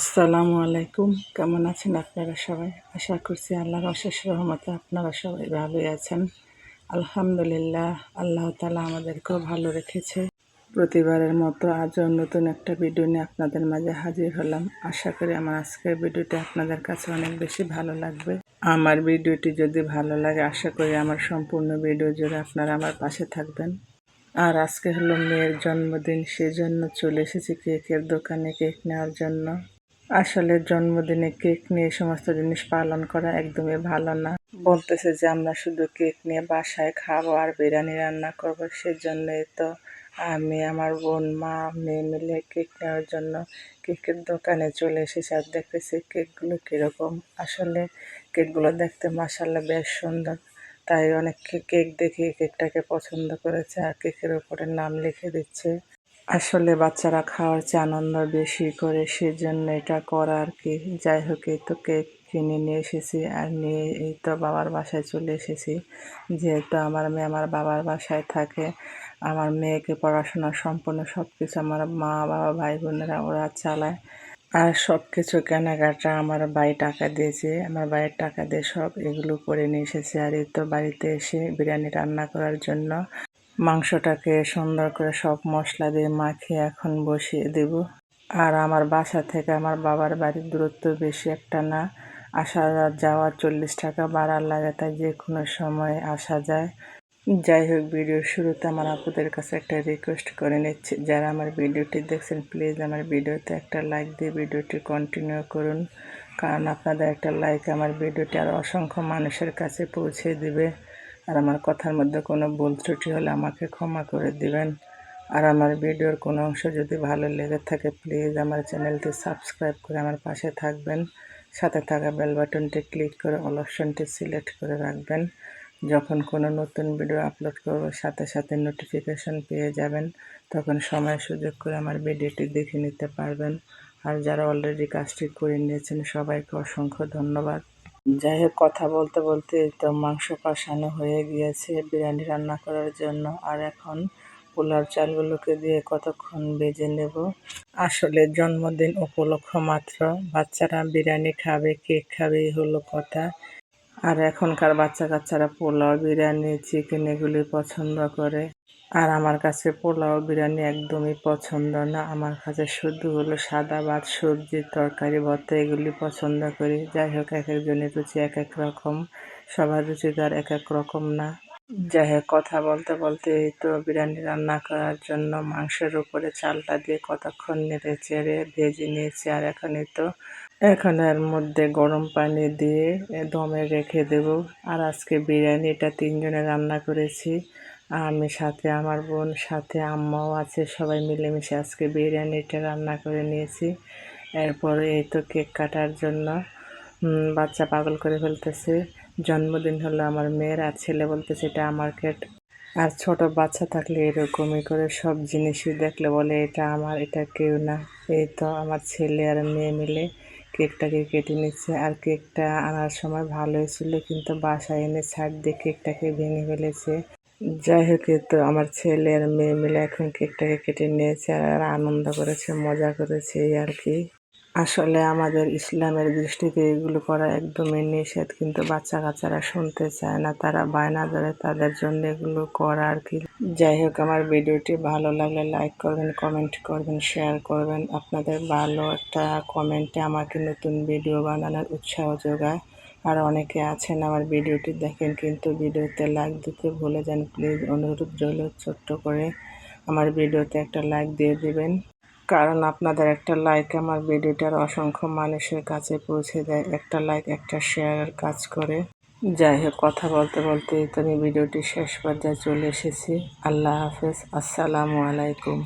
আসসালামু আলাইকুম। কেমন আছেন আপনারা সবাই? আশা করছি আল্লাহর অশেষ রহমতে আপনারা সবাই ভালোই আছেন। আলহামদুলিল্লাহ, আল্লাহ তালা আমাদেরকেও ভালো রেখেছে। প্রতিবারের মতো আজও নতুন একটা ভিডিও নিয়ে আপনাদের মাঝে হাজির হলাম। আশা করি আমার আজকের ভিডিওটি আপনাদের কাছে অনেক বেশি ভালো লাগবে। আমার ভিডিওটি যদি ভালো লাগে, আশা করি আমার সম্পূর্ণ ভিডিও জুড়ে আপনারা আমার পাশে থাকবেন। আর আজকে হলো মেয়ের জন্মদিন, সেজন্য চলে এসেছি কেকের দোকানে কেক নেওয়ার জন্য। আসলে জন্মদিনে কেক নিয়ে সমস্ত জিনিস পালন করা একদমই ভালো না। বলতেছে যে আমরা শুধু কেক নিয়ে বাসায় খাব আর বিরিয়ানি রান্না করব, সেজন্যই তো আমি আমার বোন, মা, মেয়ে মিলে কেক নেওয়ার জন্য কেকের দোকানে চলে এসেছি আর দেখতেছি কেকগুলো কীরকম। আসলে কেকগুলো দেখতে মাসাল্লাহ বেশ সুন্দর। তাই অনেক কেক দেখে কেকটাকে পছন্দ করেছে আর কেকের উপরে নাম লিখে দিচ্ছে। আসলে বাচ্চারা খাওয়ার চেয়ে আনন্দ বেশি করে, সেজন্য এটা করা আর কি? যাই হোক, এই তো কেক কিনে নিয়ে এসেছি আর নিয়ে এই তো বাবার বাসায় চলে এসেছি। যেহেতু আমার মেয়ে আমার বাবার বাসায় থাকে, আমার মেয়েকে পড়াশোনা সম্পূর্ণ সব কিছু আমার মা, বাবা, ভাই, বোনেরা ওরা চালায়। আর সব কিছু কেনাকাটা আমার ভাই টাকা দিয়েছে, আমার ভাইয়ের টাকা দিয়ে সব এগুলো করে নিয়ে এসেছে। আর এই তো বাড়িতে এসে বিরিয়ানি রান্না করার জন্য মাংসটাকে সুন্দর করে সব মশলা দিয়ে মাখিয়ে এখন বসিয়ে দেব। আর আমার বাসা থেকে আমার বাবার বাড়ির দূরত্ব বেশি একটা না। আসা যাওয়ার চল্লিশ টাকা বাড়ার লাগে, তাই যে কোনো সময় আসা যায়। যাই হোক, ভিডিওর শুরুতে আমার আপুদের কাছে একটা রিকোয়েস্ট করে নিচ্ছি। যারা আমার ভিডিওটি দেখছেন প্লিজ আমার ভিডিওতে একটা লাইক দিয়ে ভিডিওটি কন্টিনিউ করুন। কারণ আপনাদের একটা লাইক আমার ভিডিওটি আর অসংখ্য মানুষের কাছে পৌঁছে দিবে। আর আমার কথার মধ্যে কোনো ভুল ত্রুটি হলে আমাকে ক্ষমা করে দিবেন। আর আমার ভিডিওর কোনো অংশ যদি ভালো লেগে থাকে, প্লিজ আমার চ্যানেলটি সাবস্ক্রাইব করে আমার পাশে থাকবেন। সাথে থাকা বেল বাটনটি ক্লিক করে অল অপশনটি সিলেক্ট করে রাখবেন। যখন কোনো নতুন ভিডিও আপলোড করব, সাথে সাথে নোটিফিকেশন পেয়ে যাবেন। তখন সময় সুযোগ করে আমার ভিডিওটি দেখে নিতে পারবেন। আর যারা অলরেডি কাজটি করে নিয়েছেন, সবাইকে অসংখ্য ধন্যবাদ। যাই হোক, কথা বলতে বলতে তো মাংস কষানো হয়ে গিয়েছে বিরিয়ানি রান্না করার জন্য। আর এখন পোলার চালগুলোকে দিয়ে কতক্ষণ বেজে নেব? আসলে জন্মদিন উপলক্ষ মাত্র। বাচ্চারা বিরিয়ানি খাবে, কেক খাবে হলো কথা। আর এখনকার বাচ্চা কাচ্চারা পোলাও, বিরিয়ানি, চিকেন এগুলি পছন্দ করে। আর আমার কাছে পোলাও বিরিয়ানি একদমই পছন্দ না। আমার কাছে শুধু হলো সাদা ভাত, সবজি, তরকারি, ভর্তা এগুলি পছন্দ করি। যাই হোক এক একজনের রুচি এক এক রকম। সবার রুচি তো আর এক এক রকম না। যাই হোক, কথা বলতে বলতে এই তো বিরিয়ানি রান্না করার জন্য মাংসের উপরে চালটা দিয়ে কতক্ষণ নেড়ে চেড়ে ভেজে নিয়েছি। আর এখানে তো, এখন এর মধ্যে গরম পানি দিয়ে দমে রেখে দেব। আর আজকে বিরিয়ানিটা তিনজনে রান্না করেছি। আমি সাথে, আমার বোন সাথে, আম্মাও আছে, সবাই মিলেমিশে আজকে বিরিয়ানিটা রান্না করে নিয়েছি। এরপর এই তো কেক কাটার জন্য বাচ্চা পাগল করে ফেলতেছে। জন্মদিন হলো আমার মেয়ের আর ছেলে বলতেছে এটা আমার কেট। আর ছোট বাচ্চা থাকলে এরকমই করে সব জিনিসই দেখলে বলে, এটা আমার, এটা কেউ না। এই তো আমার ছেলে আর মেয়ে মিলে কেকটাকে কেটে নিচ্ছে। আর কেকটা আনার সময় ভালোই ছিল, কিন্তু বাসায় এনে ছাড় দিয়ে কেকটাকে ভেঙে ফেলেছে। যাই হোক তো আমার ছেলে আর মেয়ে মিলে এখন কেকটাকে কেটে নিয়েছে আর আনন্দ করেছে, মজা করেছে এই আর কি। আসলে আমাদের ইসলামের দৃষ্টিতে এগুলো করা একদমই নিষেধ, কিন্তু বাচ্চা কাচ্চারা শুনতে চায় না, তারা বায়না ধরে তাদের জন্য এগুলো করা আর কি। যাই হোক, আমার ভিডিওটি ভালো লাগলে লাইক করবেন, কমেন্ট করবেন, শেয়ার করবেন। আপনাদের ভালো একটা কমেন্টে আমাকে নতুন ভিডিও বানানোর উৎসাহ যোগায়। আর অনেকে আছেন আমার ভিডিওটি দেখেন, কিন্তু ভিডিওতে লাইক দিতে ভুলে যান। প্লিজ অনুরোধ রইল ছোট্ট করে আমার ভিডিওতে একটা লাইক দিয়ে দিবেন। কারণ আপনাদের একটা লাইক আমার ভিডিওটার অসংখ্য মানুষের কাছে পৌঁছে দেয়, একটা লাইক একটা শেয়ারের কাজ করে। যাই হোক, কথা বলতে বলতে তুমি ভিডিওটি শেষ পর্যায়ে চলে এসেছি। আল্লাহ হাফেজ, আসসালামু আলাইকুম।